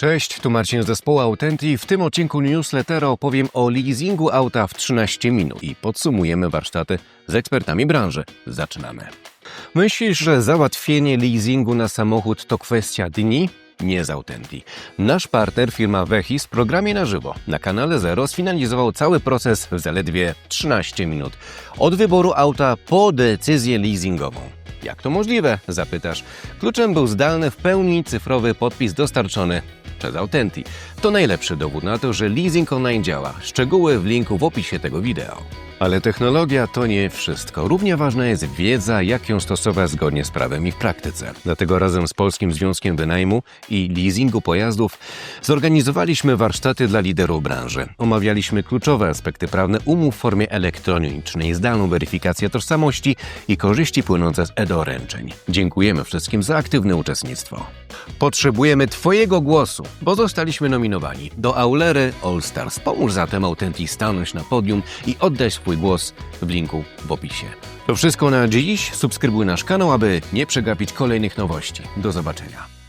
Cześć, tu Marcin z zespołu Autenti. W tym odcinku newslettera opowiem o leasingu auta w 13 minut i podsumujemy warsztaty z ekspertami branży. Zaczynamy. Myślisz, że załatwienie leasingu na samochód to kwestia dni? Nie z Autenti. Nasz partner, firma Vechis, w programie na żywo na kanale Zero sfinalizował cały proces w zaledwie 13 minut. Od wyboru auta po decyzję leasingową. Jak to możliwe? Zapytasz. Kluczem był zdalny, w pełni cyfrowy podpis dostarczony przez. To najlepszy dowód na to, że leasing online działa. Szczegóły w linku w opisie tego wideo. Ale technologia to nie wszystko. Równie ważna jest wiedza, jak ją stosować zgodnie z prawem i w praktyce. Dlatego razem z Polskim Związkiem Wynajmu i Leasingu Pojazdów zorganizowaliśmy warsztaty dla liderów branży. Omawialiśmy kluczowe aspekty prawne umów w formie elektronicznej, zdalną weryfikację tożsamości i korzyści płynące z e-doręczeń. Dziękujemy wszystkim za aktywne uczestnictwo. Potrzebujemy Twojego głosu, bo zostaliśmy nominowani do Aulery All Stars. Pomóż zatem Authentic stanąć na podium i oddać swój głos w linku w opisie. To wszystko na dziś. Subskrybuj nasz kanał, aby nie przegapić kolejnych nowości. Do zobaczenia.